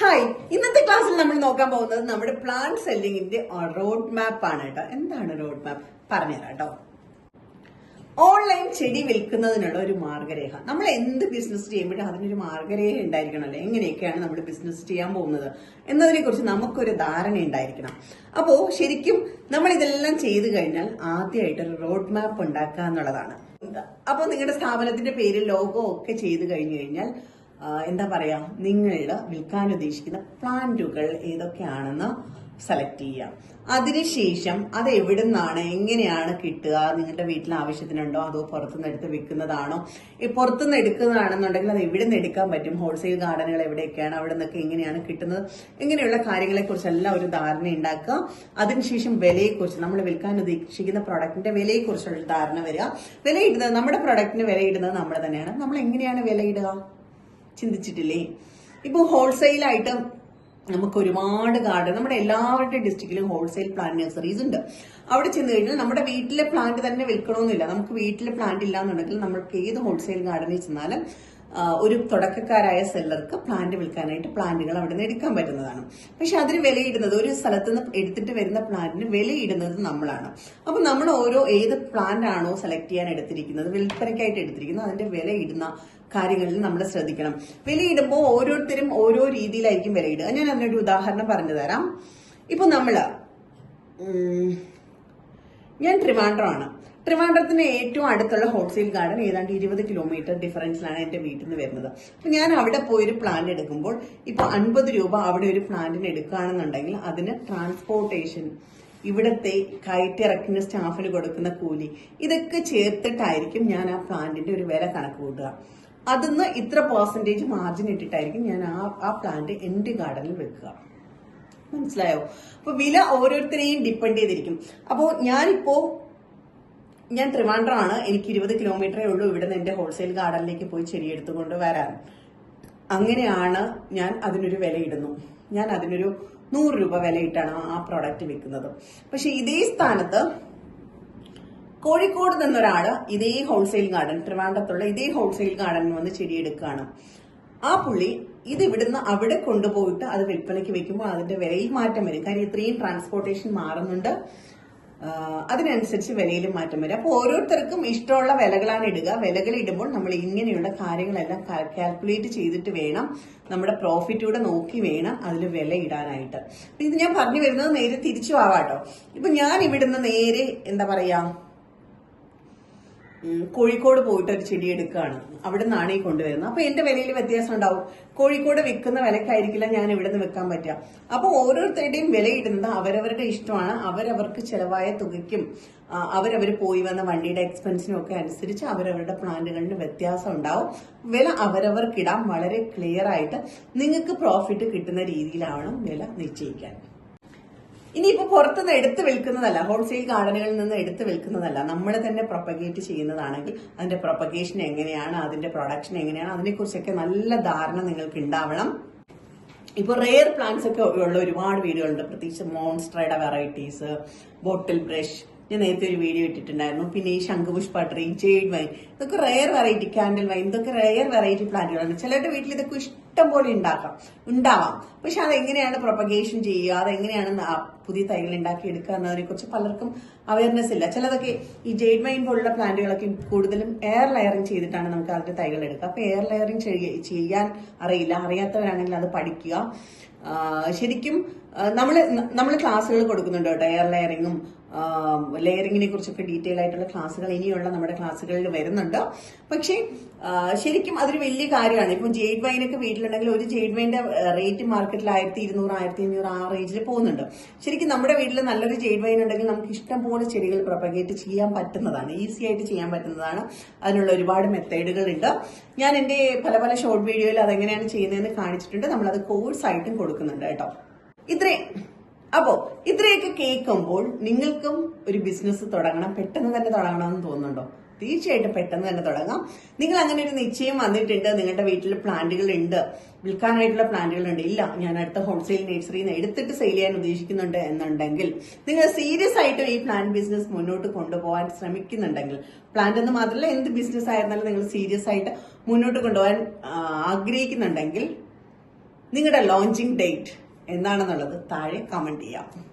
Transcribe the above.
Hi ഇന്നത്തെ ക്ലാസ്സിൽ നമ്മൾ നോക്കാൻ പോകുന്നത് നമ്മുടെ പ്ലാൻ സെല്ലിങ്ങിന്റെ റോഡ് മാപ്പ് ആണ് കേട്ടോ. എന്താണ് റോഡ് മാപ്പ് പറഞ്ഞുതരാം കേട്ടോ. ഓൺലൈൻ ചെടി വിൽക്കുന്നതിനുള്ള ഒരു മാർഗരേഖ. നമ്മൾ എന്ത് ബിസിനസ് ചെയ്യുമ്പോഴും അതിനൊരു മാർഗരേഖ ഉണ്ടായിരിക്കണമല്ലോ എങ്ങനെയൊക്കെയാണ് നമ്മൾ ബിസിനസ് ചെയ്യാൻ പോകുന്നത്? എന്നതിനെ കുറിച്ച് നമുക്കൊരു ധാരണ ഉണ്ടായിരിക്കണം. അപ്പോൾ ശരിക്കും നമ്മൾ ഇതെല്ലാം ചെയ്തു കഴിഞ്ഞാൽ ആദ്യമായിട്ട് ഒരു റോഡ് മാപ്പ് ഉണ്ടാക്കുക എന്നുള്ളതാണ്. അപ്പോൾ നിങ്ങളുടെ സ്ഥാപനത്തിന്റെ പേര് ലോഗോ ഒക്കെ ചെയ്തു കഴിഞ്ഞു കഴിഞ്ഞാൽ എന്താ പറയാ നിങ്ങൾ വിൽക്കാൻ ഉദ്ദേശിക്കുന്ന പ്ലാന്റുകൾ ഏതൊക്കെയാണെന്ന് സെലക്ട് ചെയ്യാം അതിനുശേഷം അത് എവിടെ നിന്നാണ് എങ്ങനെയാണ് കിട്ടുക നിങ്ങളുടെ വീട്ടിൽ ആവശ്യത്തിനുണ്ടോ അതോ പുറത്തുനിന്ന് എടുത്ത് വിൽക്കുന്നതാണോ? ഈ പുറത്തുനിന്ന് എടുക്കുന്നതാണെന്നുണ്ടെങ്കിൽ അത് എവിടെ നിന്ന് എടുക്കാൻ പറ്റും? ഹോൾസെയിൽ ഗാർഡനുകൾ എവിടെയൊക്കെയാണ് അവിടെ നിന്നൊക്കെ എങ്ങനെയാണ് കിട്ടുന്നത്? ഇങ്ങനെയുള്ള കാര്യങ്ങളെ കുറിച്ചെല്ലാം ഒരു ധാരണ ഉണ്ടാക്കുക. അതിനുശേഷം വിലയെക്കുറിച്ച് നമ്മൾ വിൽക്കാൻ ഉദ്ദേശിക്കുന്ന പ്രൊഡക്റ്റിന്റെ വിലയെക്കുറിച്ചുള്ള ധാരണ വരിക. വിലയിടുന്നത് നമ്മുടെ പ്രൊഡക്റ്റിന് വിലയിടുന്നത് നമ്മൾ തന്നെയാണ്. നമ്മൾ എങ്ങനെയാണ് വിലയിടുക? ചിന്തിച്ചിട്ടില്ലേ? ഇപ്പോൾ ഹോൾസെയിലായിട്ട് നമുക്ക് ഒരുപാട് ഗാർഡൻ നമ്മുടെ എല്ലാവരുടെ ഡിസ്ട്രിക്റ്റിലും ഹോൾസെയിൽ പ്ലാന്റ് നഴ്സറീസ് ഉണ്ട്. അവിടെ ചെന്ന് കഴിഞ്ഞാൽ നമ്മുടെ വീട്ടിലെ പ്ലാന്റ് തന്നെ വിൽക്കണമെന്നില്ല നമുക്ക് വീട്ടിലെ പ്ലാന്റ് ഇല്ല എന്നുണ്ടെങ്കിൽ നമുക്ക് ഏത് ഹോൾസെയിൽ ഗാർഡനിൽ ചെന്നാലും ഒരു തുടക്കക്കാരായ സെല്ലർക്ക് പ്ലാന്റ് വിൽക്കാനായിട്ട് പ്ലാന്റുകൾ അവിടെ നിന്ന് എടുക്കാൻ പറ്റുന്നതാണ്. പക്ഷെ അതിന് വിലയിടുന്നത് ഒരു സ്ഥലത്ത് നിന്ന് എടുത്തിട്ട് വരുന്ന പ്ലാന്റിന് വിലയിടുന്നത് നമ്മളാണ്. അപ്പൊ നമ്മൾ ഓരോ ഏത് പ്ലാന്റ് ആണോ സെലക്ട് ചെയ്യാൻ എടുത്തിരിക്കുന്നത് വിൽപ്പനയ്ക്കായിട്ട് എടുത്തിരിക്കുന്നത് അതിന്റെ വിലയിടുന്ന കാര്യങ്ങളിൽ നമ്മൾ ശ്രദ്ധിക്കണം. വിലയിടുമ്പോൾ ഓരോരുത്തരും ഓരോ രീതിയിലായിരിക്കും വിലയിടുക. ഞാൻ അതിനൊരു ഉദാഹരണം പറഞ്ഞു തരാം. ഇപ്പൊ നമ്മൾ ഞാൻ ട്രിവാൻഡ്രമാണ്. ട്രിവാൻഡ്രത്തിന് ഏറ്റവും അടുത്തുള്ള ഹോൾസെയിൽ ഗാർഡൻ ഏതാണ്ട് ഇരുപത് കിലോമീറ്റർ ഡിഫറൻസിലാണ് എന്റെ വീട്ടിൽ നിന്ന് വരുന്നത്. അപ്പൊ ഞാൻ അവിടെ പോയി ഒരു പ്ലാന്റ് എടുക്കുമ്പോൾ ഇപ്പൊ അൻപത് രൂപ അവിടെ ഒരു പ്ലാന്റിന് എടുക്കുകയാണെന്നുണ്ടെങ്കിൽ അതിന് ട്രാൻസ്പോർട്ടേഷൻ ഇവിടത്തെ കയറ്റിറക്കുന്ന സ്റ്റാഫിന് കൊടുക്കുന്ന കൂലി ഇതൊക്കെ ചേർത്തിട്ടായിരിക്കും ഞാൻ ആ പ്ലാന്റിന്റെ ഒരു വില കണക്ക് കൂട്ടുക. അതിന്ന് ഇത്ര പെർസെന്റേജ് മാർജിൻ ഇട്ടിട്ടായിരിക്കും ഞാൻ ആ ആ പ്ലാന്റ് എന്റെ ഗാർഡനിൽ വെക്കുക. മനസ്സിലായോ? അപ്പൊ വില ഓരോരുത്തരെയും ഡിപ്പെൻഡ് ചെയ്തിരിക്കും. അപ്പോ ഞാനിപ്പോ ഞാൻ ട്രിവാൻഡ്രമാണ് എനിക്ക് ഇരുപത് കിലോമീറ്ററേ ഉള്ളൂ ഇവിടെ നിന്ന് എന്റെ ഹോൾസെയിൽ ഗാർഡനിലേക്ക് പോയി ചെടി എടുത്തുകൊണ്ട് വരാൻ. അങ്ങനെയാണ് ഞാൻ അതിനൊരു വിലയിടുന്നു. ഞാൻ അതിനൊരു നൂറ് രൂപ വിലയിട്ടാണ് ആ പ്രോഡക്റ്റ് വിൽക്കുന്നത്. പക്ഷെ ഇതേ സ്ഥാനത്ത് കോഴിക്കോട് നിന്നൊരാൾ ഇതേ ഹോൾസെയിൽ ഗാർഡൻ ട്രിവാൻഡ്രത്തുള്ള ഇതേ ഹോൾസെയിൽ ഗാർഡനിൽ വന്ന് ചെടി എടുക്കുകയാണ്. ആ പുള്ളി ഇത് ഇവിടുന്ന് അവിടെ കൊണ്ടുപോയിട്ട് അത് വിൽപ്പനയ്ക്ക് വെക്കുമ്പോൾ അതിന്റെ വിലയിൽ മാറ്റം വരും. കാരണം ഇത്രയും ട്രാൻസ്പോർട്ടേഷൻ മാറുന്നുണ്ട്. അതിനനുസരിച്ച് വിലയിലും മാറ്റം വരും. അപ്പോൾ ഓരോരുത്തർക്കും ഇഷ്ടമുള്ള വിലകളാണ് ഇടുക. വിലകൾ ഇടുമ്പോൾ നമ്മൾ ഇങ്ങനെയുള്ള കാര്യങ്ങളെല്ലാം കാൽക്കുലേറ്റ് ചെയ്തിട്ട് വേണം നമ്മുടെ പ്രോഫിറ്റൂടെ നോക്കി വേണം അതിൽ വില ഇടാനായിട്ട്. ഇത് ഞാൻ പറഞ്ഞു വരുന്നത് നേരെ തിരിച്ചു ആവാട്ടോ ഇപ്പൊ ഞാൻ ഇവിടുന്ന് നേരെ എന്താ പറയാ കോഴിക്കോട് പോയിട്ട് ഒരു ചെടി എടുക്കുകയാണ് അവിടെ നിന്നാണ് ഈ കൊണ്ടുവരുന്നത്. അപ്പൊ എന്റെ വിലയിൽ വ്യത്യാസം ഉണ്ടാവും. കോഴിക്കോട് വിൽക്കുന്ന വിലക്കായിരിക്കില്ല ഞാൻ ഇവിടെ നിന്ന് വെക്കാൻ പറ്റുക. അപ്പൊ ഓരോരുത്തരുടെയും വിലയിടുന്നത് അവരവരുടെ ഇഷ്ടമാണ്. അവരവർക്ക് ചെലവായ തുകയ്ക്കും അവരവർ പോയി വന്ന വണ്ടിയുടെ എക്സ്പെൻസിനും ഒക്കെ അനുസരിച്ച് അവരവരുടെ പ്ലാന്റുകളിന് വ്യത്യാസം ഉണ്ടാവും. വില അവരവർക്കിടാം. വളരെ ക്ലിയർ ആയിട്ട് നിങ്ങൾക്ക് പ്രോഫിറ്റ് കിട്ടുന്ന രീതിയിലാവണം വില നിശ്ചയിക്കാൻ. ഇനിയിപ്പോ പുറത്തുനിന്ന് എടുത്ത് വിൽക്കുന്നതല്ല ഹോൾസെയിൽ ഗാർഡനുകളിൽ നിന്ന് എടുത്ത് വിൽക്കുന്നതല്ല. നമ്മൾ തന്നെ പ്രൊപ്പഗേറ്റ് ചെയ്യുന്നതാണെങ്കിൽ അതിന്റെ പ്രൊപ്പഗേഷൻ എങ്ങനെയാണ് അതിന്റെ പ്രൊഡക്ഷൻ എങ്ങനെയാണ് അതിനെക്കുറിച്ചൊക്കെ നല്ല ധാരണ നിങ്ങൾക്ക് ഉണ്ടാവണം. ഇപ്പൊ റെയർ പ്ലാന്റ്സ് ഒക്കെ ഉള്ള ഒരുപാട് വീടുകളുണ്ട്. പ്രത്യേകിച്ച് മോൺസ്ട്രയുടെ വെറൈറ്റീസ് ബോട്ടിൽ ബ്രഷ് ഞാൻ നേരത്തെ ഒരു വീഡിയോ ഇട്ടിട്ടുണ്ടായിരുന്നു. പിന്നെ ഈ ശംഖുപുഷ്പ ട്രീ ജെയ്ഡ് വൈൻ ഇതൊക്കെ റെയർ വെറൈറ്റി കാൻഡിൽ വൈൻ ഇതൊക്കെ റെയർ വെറൈറ്റി പ്ലാന്റുകളാണ് ചിലരുടെ വീട്ടിൽ ഇതൊക്കെ ഇഷ്ടം പോലെ ഉണ്ടാക്കാം ഉണ്ടാവാം. പക്ഷെ അതെങ്ങനെയാണ് പ്രൊപ്പഗേഷൻ ചെയ്യുക? അതെങ്ങനെയാണ് പുതിയ തൈകൾ ഉണ്ടാക്കി എടുക്കുക എന്നതിനെ കുറിച്ച് പലർക്കും അവയർനെസ് ഇല്ല. ചിലതൊക്കെ ഈ ജെയ്ഡ് വൈൻ പോലുള്ള പ്ലാന്റുകളൊക്കെ കൂടുതലും എയർ ലെയറിങ് ചെയ്തിട്ടാണ് നമുക്ക് അതിന്റെ തൈകൾ എടുക്കുക. അപ്പൊ എയർ ലെയറിങ് ചെയ്യാൻ അറിയില്ല. അറിയാത്തവരാണെങ്കിൽ അത് പഠിക്കുക. ശരിക്കും നമ്മൾ നമ്മൾ ക്ലാസ്സുകൾ കൊടുക്കുന്നുണ്ട് കേട്ടോ. എയർ ലെയറിങ്ങും ലെയറിങ്ങിനെ കുറിച്ചൊക്കെ ഡീറ്റെയിൽ ആയിട്ടുള്ള ക്ലാസ്സുകൾ ഇനിയുള്ള നമ്മുടെ ക്ലാസ്സുകളിൽ വരുന്നുണ്ട്. പക്ഷേ ശരിക്കും അതൊരു വലിയ കാര്യമാണ്. ഇപ്പം ജെയ്ഡ് വൈനൊക്കെ വീട്ടിലുണ്ടെങ്കിൽ ഒരു ജെയ്ഡ് വൈന്റെ റേറ്റ് മാർക്കറ്റിൽ ആയിരത്തി ഇരുന്നൂറ് ആയിരത്തി അഞ്ഞൂറ് ആ റേഞ്ചിൽ പോകുന്നുണ്ട്. ശരിക്കും നമ്മുടെ വീട്ടിൽ നല്ലൊരു ജെയ്ഡ് വൈൻ ഉണ്ടെങ്കിൽ നമുക്ക് ഇഷ്ടം പോലെ ചെടികൾ പ്രൊപ്പഗേറ്റ് ചെയ്യാൻ പറ്റുന്നതാണ്. ഈസി ആയിട്ട് ചെയ്യാൻ പറ്റുന്നതാണ്. അതിനുള്ള ഒരുപാട് മെത്തേഡുകൾ ഉണ്ട്. ഞാൻ എന്റെ പല പല ഷോർട്ട് വീഡിയോയിൽ അതെങ്ങനെയാണ് ചെയ്യുന്നതെന്ന് കാണിച്ചിട്ടുണ്ട്. നമ്മളത് കോഴ്സ് ആയിട്ടും കൊടുക്കുന്നുണ്ട് കേട്ടോ. ഇത്രയും. അപ്പോ ഇത്രയൊക്കെ കേൾക്കുമ്പോൾ നിങ്ങൾക്കും ഒരു ബിസിനസ് തുടങ്ങണം. പെട്ടെന്ന് തന്നെ തുടങ്ങണം എന്ന് തോന്നുന്നുണ്ടോ? തീർച്ചയായിട്ടും പെട്ടെന്ന് തന്നെ തുടങ്ങാം. നിങ്ങൾ അങ്ങനെ ഒരു നിശ്ചയം വന്നിട്ടുണ്ട്. നിങ്ങളുടെ വീട്ടിൽ പ്ലാന്റുകൾ ഉണ്ട് വിൽക്കാനായിട്ടുള്ള പ്ലാന്റുകൾ ഉണ്ട് ഇല്ല ഞാൻ അടുത്ത ഹോൾസെയിൽ നഴ്സറിയിൽ നിന്ന് എടുത്തിട്ട് സെയിൽ ചെയ്യാൻ ഉദ്ദേശിക്കുന്നുണ്ട് എന്നുണ്ടെങ്കിൽ നിങ്ങൾ സീരിയസ് ആയിട്ട് ഈ പ്ലാൻ ബിസിനസ് മുന്നോട്ട് കൊണ്ടുപോകാൻ ശ്രമിക്കുന്നുണ്ടെങ്കിൽ പ്ലാന്റ് എന്ന് മാത്രമല്ല എന്ത് ബിസിനസ് ആയിരുന്നാലും നിങ്ങൾ സീരിയസ് ആയിട്ട് മുന്നോട്ട് കൊണ്ടുപോകാൻ ആഗ്രഹിക്കുന്നുണ്ടെങ്കിൽ നിങ്ങളുടെ ലോഞ്ചിങ് ഡേറ്റ് എന്നാണെന്നുള്ളത് താഴെ കമന്റ് ചെയ്യാം.